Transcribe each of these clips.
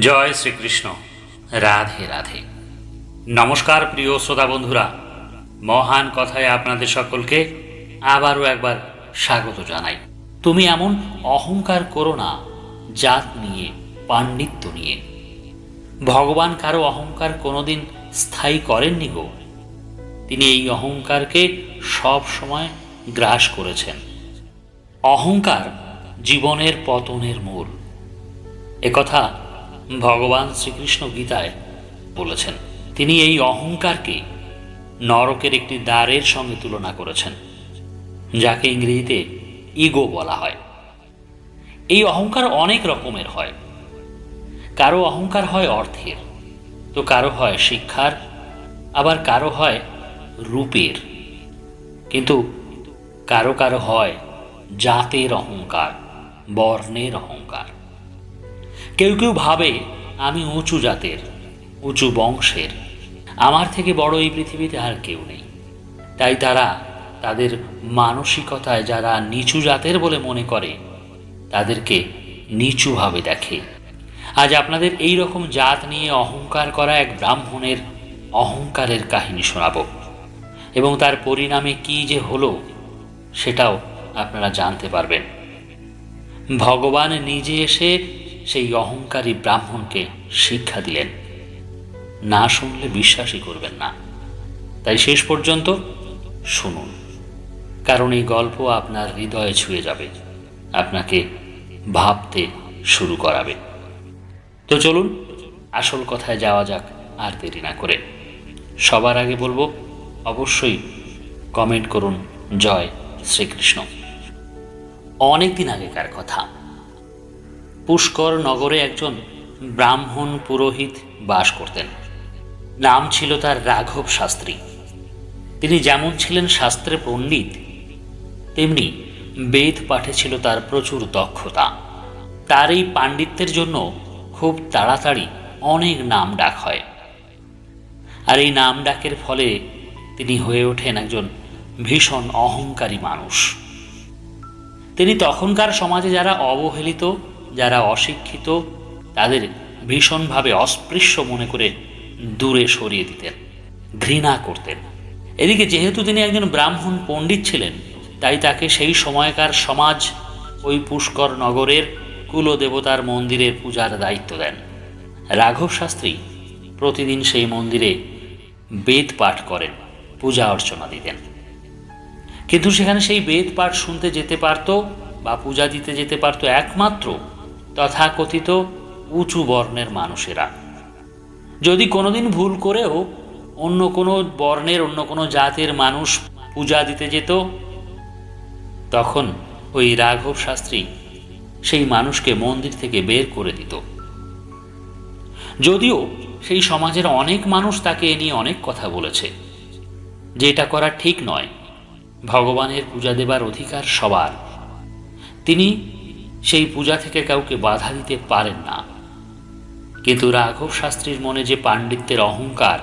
জয় শ্রীকৃষ্ণ। রাধে রাধে। নমস্কার প্রিয় শ্রোতা বন্ধুরা। মহান কথায় আপনাদের সকলকে আবারও একবার স্বাগত জানাই। তুমি এমন অহংকার করো না, জাত নিয়ে, পাণ্ডিত্য নিয়ে। ভগবান কারও অহংকার কোনোদিন স্থায়ী করেননি গো। তিনি এই অহংকারকে সব সময় গ্রাস করেছেন। অহংকার জীবনের পতনের মূল। একথা ভগবান শ্রীকৃষ্ণ গীতায় বলেছেন, তিনি এই অহংকারকে নরকের একটি দ্বারের সঙ্গে তুলনা করেছেন, যাকে ইংরেজিতে ইগো বলা হয়। এই অহংকার অনেক রকমের হয়। কারও অহংকার হয় অর্থের, তো কারও হয় শিক্ষার, আবার কারও হয় রূপের। কিন্তু কারও কারও হয় জাতের অহংকার, বর্ণের অহংকার। কেউ কেউ ভাবে আমি উঁচু জাতের, উঁচু বংশের। আমার থেকে বড় এই পৃথিবীতে আর কেউ নেই। তাই তারা তাদের মানসিকতায় যারা নিচু জাতের বলে মনে করে, তাদেরকে নিচুভাবে দেখে। আজ আপনাদের এই রকম জাত নিয়ে অহংকার করা এক ব্রাহ্মণের অহংকারের কাহিনী শোনাব। এবং তার পরিণামে কি যে হলো, সেটাও আপনারা জানতে পারবেন। ভগবান নিজে এসে সেই অহংকারী ব্রাহ্মণকে শিক্ষা দিলেন। না শুনলে বিশ্বাসই করবেন না। তাই শেষ পর্যন্ত শুনুন। কারণ এই গল্প আপনার হৃদয়ে ছুঁয়ে যাবে। আপনাকে ভাবতে শুরু করাবে। তো চলুন, আসল কথায় যাওয়া যাক আর দেরি না করে। সবার আগে বলব, অবশ্যই কমেন্ট করুন, জয় শ্রীকৃষ্ণ। অনেক দিন আগেকার কথা। পুষ্কর নগরে একজন ব্রাহ্মণ পুরোহিত বাস করতেন। নাম ছিল তার রাঘব শাস্ত্রী। তিনি যেমন ছিলেন শাস্ত্রে পণ্ডিত, তেমনি বেদ পাঠে ছিল তার প্রচুর দক্ষতা। তার এই পাণ্ডিত্যের জন্য খুব তাড়াতাড়ি অনেক নাম ডাক হয়। আর এই নাম ডাকের ফলে তিনি হয়ে ওঠেন একজন ভীষণ অহংকারী মানুষ। তিনি তখনকার সমাজে যারা অবহেলিত যারা অশিক্ষিত, তাদের ভীষণভাবে অস্পৃশ্য মনে করে দূরে সরিয়ে দিতেন, ঘৃণা করতেন। এদিকে যেহেতু তিনি একজন ব্রাহ্মণ পণ্ডিত ছিলেন, তাই তাকে সেই সময়কার সমাজ ওই পুষ্কর নগরের কুলদেবতার মন্দিরের পূজার দায়িত্ব দেন। রাঘব শাস্ত্রী প্রতিদিন সেই মন্দিরে বেদ পাঠ করেন, পূজা অর্চনা দিতেন। কিন্তু সেখানে সেই বেদ পাঠ শুনতে যেতে পারত বা পূজা দিতে যেতে পারত একমাত্র তথাকথিত উঁচু বর্ণের মানুষেরা। যদি কোনোদিন ভুল করেও অন্য কোনো বর্ণের, অন্য কোনো জাতের মানুষ পূজা দিতে যেত, তখন ওই রাঘব শাস্ত্রী সেই মানুষকে মন্দির থেকে বের করে দিত। যদিও সেই সমাজের অনেক মানুষ তাকে এ নিয়ে অনেক কথা বলেছে, যে এটা করা ঠিক নয়। ভগবানের পূজা দেবার অধিকার সবার। তিনি সেই পূজা থেকে কাউকে বাধা দিতে পারেন না। কিন্তু রাঘব শাস্ত্রীর মনে যে পাণ্ডিত্যের অহংকার,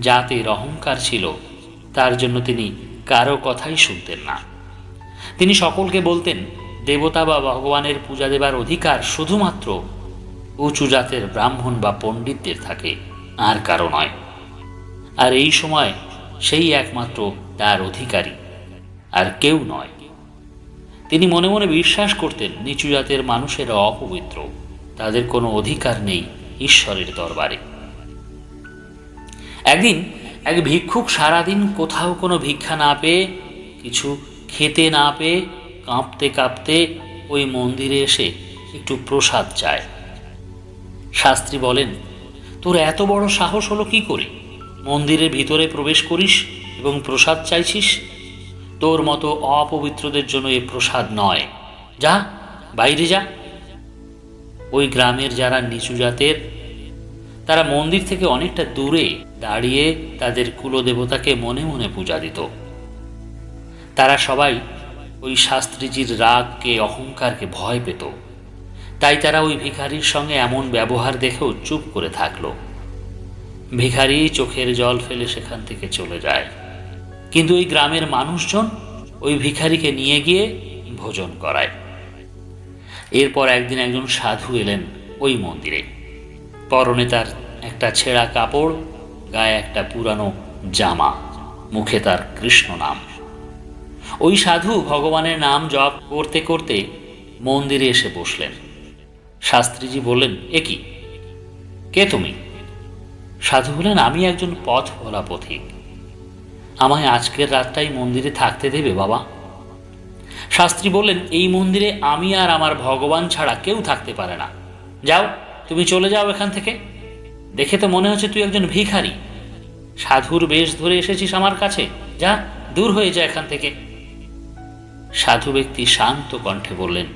জাতের অহংকার ছিল, তার জন্য তিনি কারও কথাই শুনতেন না। তিনি সকলকে বলতেন, দেবতা বা ভগবানের পূজা দেবার অধিকার শুধুমাত্র উঁচু জাতের ব্রাহ্মণ বা পণ্ডিতদের থাকে, আর কারও নয়। আর এই সময় সেই একমাত্র তার অধিকারী, আর কেউ নয়। তিনি মনে মনে বিশ্বাস করতেন নিচু জাতের মানুষেরা অপবিত্র। তাদের কোনো অধিকার নেই ঈশ্বরের দরবারে। একদিন এক ভিক্ষুক সারাদিন কোথাও কোনো ভিক্ষা না পেয়ে, কিছু খেতে না পেয়ে, কাঁপতে কাঁপতে ওই মন্দিরে এসে একটু প্রসাদ চায়। শাস্ত্রী বলেন, তোর এত বড় সাহস হলো কি করে? মন্দিরের ভিতরে প্রবেশ করিস এবং প্রসাদ চাইছিস? তোর মতো অপবিত্রদের জন্য এ প্রসাদ নয়। যা, বাইরে যা। ওই গ্রামের যারা নিচু জাতের, তারা মন্দির থেকে অনেকটা দূরে দাঁড়িয়ে তাদের কুলদেবতাকে মনে মনে পূজা দিত। তারা সবাই ওই শাস্ত্রীজির রাগকে, অহংকারকে ভয় পেত। তাই তারা ওই ভিখারির সঙ্গে এমন ব্যবহার দেখেও চুপ করে থাকল। ভিখারি চোখের জল ফেলে সেখান থেকে চলে যায়। কিন্তু ওই গ্রামের মানুষজন ওই ভিখারিকে নিয়ে গিয়ে ভোজন করায়। এরপর একদিন একজন সাধু এলেন ওই মন্দিরে। পরনে তার একটা ছেঁড়া কাপড়, গায়ে একটা পুরানো জামা, মুখে তার কৃষ্ণ নাম। ওই সাধু ভগবানের নাম জপ করতে করতে মন্দিরে এসে বসলেন। শাস্ত্রীজি বললেন, এ কি? কে তুমি? সাধু বললেন, আমি একজন পথ ভোলা পথিক আমায় আজকের রাতটাই মন্দিরে থাকতে দেবে, বাবা। শাস্ত্রী বললেন, এই মন্দিরে আমি আর আমার ভগবান ছাড়া কেউ থাকতে পারে না। যাও, তুমি চলে যাও এখান থেকে। দেখে তো মনে হচ্ছে তুই একজন ভিখারি। সাধুর বেশ ধরে এসেছিস আমার কাছে। যা, দূর হয়ে যা এখান থেকে। সাধু ব্যক্তি শান্ত কণ্ঠে বললেন,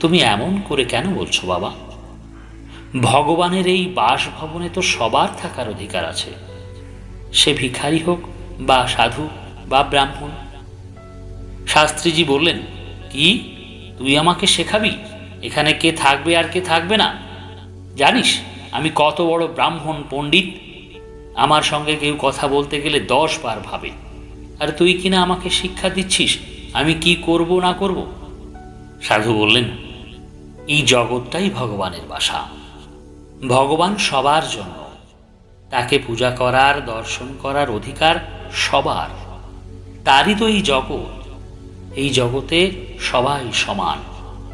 তুমি এমন করে কেন বলছো, বাবা? ভগবানের এই বাসভবনে তো সবার থাকার অধিকার আছে। সে ভিখারি হোক বা সাধু বা ব্রাহ্মণ? শাস্ত্রীজি বললেন, কি? তুই আমাকে শেখাবি? এখানে কে থাকবে আর কে থাকবে না? জানিস, আমি কত বড় ব্রাহ্মণ পণ্ডিত। আমার সঙ্গে কেউ কথা বলতে গেলে দশ বার ভাবে। আর তুই কিনা আমাকে শিক্ষা দিচ্ছিস? আমি কি করব না করব? সাধু বললেন, এই জগৎটাই ভগবানের বাসা। ভগবান সবার জন্য। তাকে পূজা করার, দর্শন করার অধিকার সবার, তারই তো এই জগৎ। এই জগতে সবাই সমান,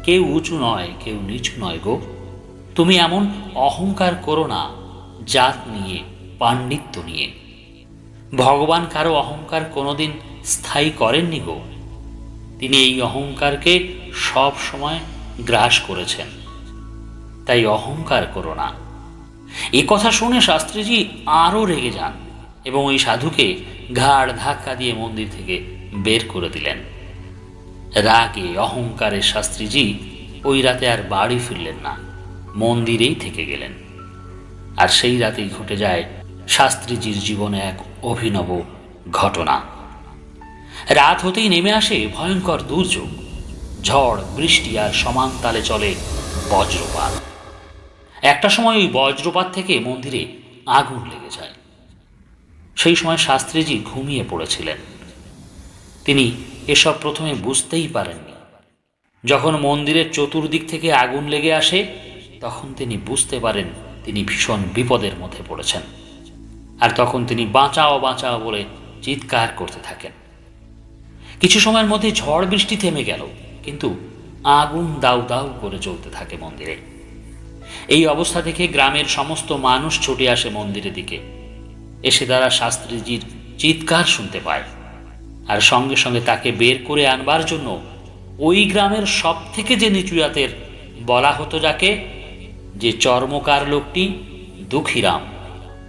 কেউ উঁচু নয়, কেউ নিচু নয় গো। তুমি এমন অহংকার করো না, জাত নিয়ে, পাণ্ডিত্য নিয়ে। ভগবান কারও অহংকার কোনোদিন স্থায়ী করেননি গো। তিনি এই অহংকারকে সব সময় গ্রাস করেছেন। তাই অহংকার করো না। এ কথা শুনে শাস্ত্রীজি আরও রেগে যান এবং ওই সাধুকে ঘাড় ধাক্কা দিয়ে মন্দির থেকে বের করে দিলেন। রাগে, অহংকারে শাস্ত্রীজি ওই রাতে আর বাড়ি ফিরলেন না, মন্দিরেই থেকে গেলেন। আর সেই রাতেই ঘটে যায় শাস্ত্রীজির জীবনে এক অভিনব ঘটনা। রাত হতেই নেমে আসে ভয়ঙ্কর দুর্যোগ। ঝড়, বৃষ্টি আর সমান তালে চলে বজ্রপাত। একটা সময় ওই বজ্রপাত থেকে মন্দিরে আগুন লেগে যায়। সেই সময় শাস্ত্রীজি ঘুমিয়ে পড়েছিলেন। তিনি এসব প্রথমে বুঝতেই পারেননি। যখন মন্দিরের চতুর্দিক থেকে আগুন লেগে আসে, তখন তিনি বুঝতে পারেন তিনি ভীষণ বিপদের মধ্যে পড়েছেন। আর তখন তিনি বাঁচাও বাঁচাও বলে চিৎকার করতে থাকেন। কিছু সময়ের মধ্যে ঝড় বৃষ্টি থেমে গেল, কিন্তু আগুন দাউ দাউ করে চলতে থাকে মন্দিরে। এই অবস্থা থেকে গ্রামের সমস্ত মানুষ ছুটে আসে মন্দিরের দিকে। এসে তারা শাস্ত্রীজির চিৎকার শুনতে পায় আর সঙ্গে সঙ্গে তাকে বের করে আনবার জন্য ওই গ্রামের সব থেকে যে নিচু জাতের বলা হতো যাকে, যে চর্মকার লোকটি দুঃখীরাম,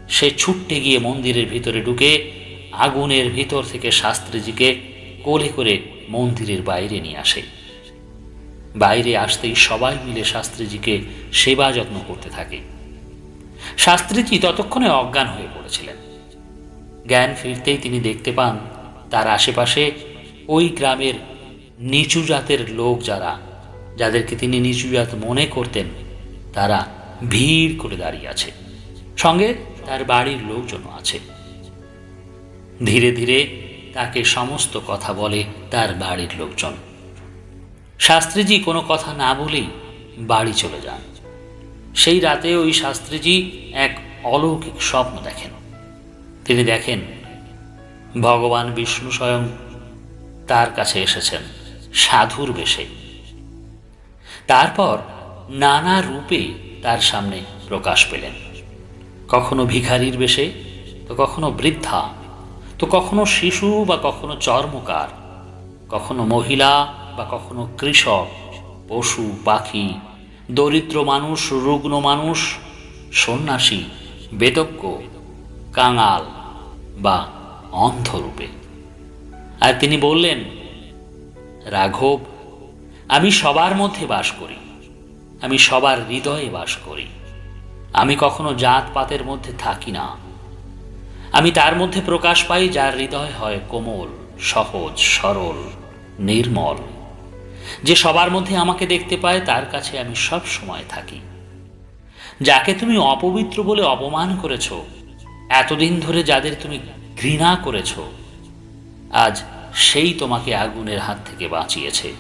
সে ছুটতে গিয়ে মন্দিরের ভিতরে ঢুকে আগুনের ভিতর থেকে শাস্ত্রীজিকে কোলে করে মন্দিরের বাইরে নিয়ে আসে। বাইরে আসতেই সবাই মিলে শাস্ত্রীজিকে সেবা যত্ন করতে থাকে। শাস্ত্রীজি ততক্ষণে অজ্ঞান হয়ে পড়েছিলেন। জ্ঞান ফিরতেই তিনি দেখতে পান তার আশেপাশে ওই গ্রামের নিচু জাতের লোক যারা, যাদেরকে তিনি নিচু জাত মনে করতেন, তারা ভিড় করে দাঁড়িয়ে আছে। সঙ্গে তার বাড়ির লোকজনও আছে। ধীরে ধীরে তাকে সমস্ত কথা বলে তার বাড়ির লোকজন। শাস্ত্রীজি কোনো কথা না বলেই বাড়ি চলে যান। সেই রাতে ওই শাস্ত্রীজি এক অলৌকিক স্বপ্ন দেখেন। তিনি দেখেন, ভগবান বিষ্ণু স্বয়ং তার কাছে এসেছেন, সাধুর বেশে। তারপর নানা রূপে তার সামনে প্রকাশ পেলেন। কখনো ভিখারির বেশে, তো কখনো বৃদ্ধা, তো কখনো শিশু বা কখনো চর্মকার, কখনো মহিলা বা কখনো কৃষক, পশু, পাখি, দরিদ্র মানুষ, রুগ্ন মানুষ, সন্ন্যাসী, বেদজ্ঞ কাঙাল বা অন্ধরূপে। আর তিনি বললেন, রাঘব, আমি সবার মধ্যে বাস করি, আমি সবার হৃদয়ে বাস করি। আমি কখনো জাতপাতের মধ্যে থাকি না। আমি তার মধ্যে প্রকাশ পাই যার হৃদয় হয় কোমল, সহজ, সরল, নির্মল। যে সবার মধ্যে আমাকে দেখতে পায়, তার কাছে আমি সব সময় থাকি। যাকে তুমি অপবিত্র বলে অপমান করেছ এতদিন ধরে যাদের তুমি ঘৃণা করেছ, আজ সেই তোমাকে আগুনের হাত থেকে বাঁচিয়েছে।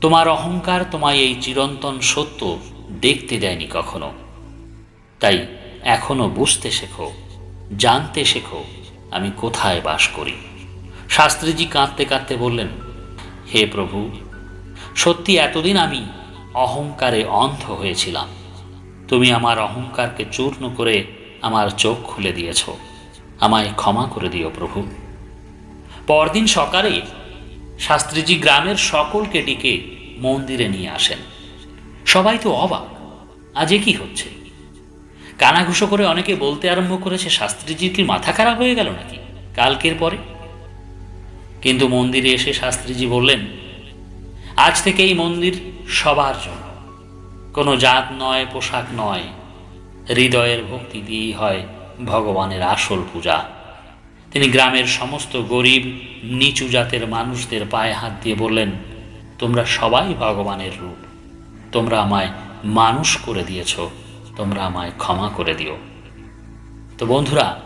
তোমার অহংকার তোমায় এই চিরন্তন সত্য দেখতে দেয়নি কখনো। তাই এখনও বুঝতে শেখো, জানতে শেখো আমি কোথায় বাস করি। শাস্ত্রীজি কাঁদতে কাঁদতে বললেন, হে প্রভু, সত্যি এতদিন আমি অহংকারে অন্ধ হয়েছিলাম। তুমি আমার অহংকারকে চূর্ণ করে আমার চোখ খুলে দিয়েছ। আমায় ক্ষমা করে দিও প্রভু। পরদিন সকালে শাস্ত্রীজি গ্রামের সকলকে ডেকে মন্দিরে নিয়ে আসেন। সবাই তো অবাক, আজ কি হচ্ছে? কানাঘুষো করে অনেকে বলতে আরম্ভ করেছে, শাস্ত্রীজির কি মাথা খারাপ হয়ে গেল নাকি? কালকের পরে? কিন্তু মন্দিরে এসে শাস্ত্রীজি বললেন, আজ থেকে এই মন্দির সবার জন্য। কোনো জাত নয়, পোশাক নয় হৃদয়ের ভক্তি দিয়েই হয় ভগবানের আসল পূজা। তিনি গ্রামের সমস্ত গরিব, নিচু জাতের মানুষদের পায়ে হাত দিয়ে বললেন, তোমরা সবাই ভগবানের রূপ। তোমরা আমায় মানুষ করে দিয়েছ। তোমরা আমায় ক্ষমা করে দিও। তো বন্ধুরা,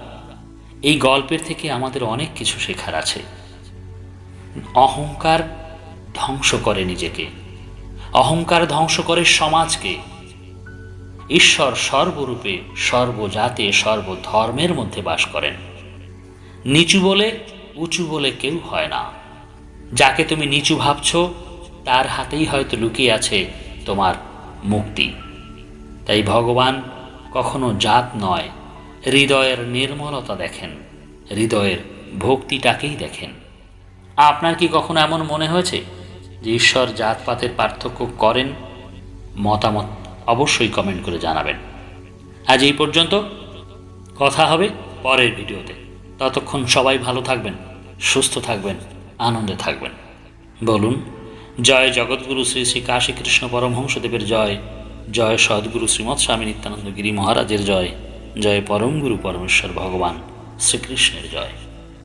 এই গল্পের থেকে আমাদের অনেক কিছু শেখার আছে। অহংকার ধ্বংস করে নিজেকে। অহংকার ধ্বংস করে সমাজকে। ঈশ্বর সর্বরূপে সর্বজাতে সর্বধর্মের মধ্যে বাস করেন। নিচু বলে উঁচু বলে কেউ হয় না। যাকে তুমি নিচু ভাবছ, তার হাতেই হয়তো লুকিয়ে আছে তোমার মুক্তি। তাই ভগবান কখনো জাত নয়, হৃদয়ের নির্মলতা দেখেন, হৃদয়ের ভক্তিটাকেই দেখেন। আপনার কি কখনো এমন মনে হয়েছে যে ঈশ্বর জাতপাতের পার্থক্য করেন, মতামত অবশ্যই কমেন্ট করে জানাবেন। আজ এই পর্যন্ত। কথা হবে পরের ভিডিওতে। ততক্ষণ সবাই ভালো থাকবেন, সুস্থ থাকবেন, আনন্দে থাকবেন। বলুন, জয় জগৎগুরু শ্রী শ্রী কাশী কৃষ্ণ পরমহংসদেবের জয়। জয় সদ্গুরু শ্রীমৎ স্বামী নিত্যানন্দ গিরি মহারাজের জয়। জয় পরম গুরু পরমেশ্বর ভগবান শ্রীকৃষ্ণের জয়।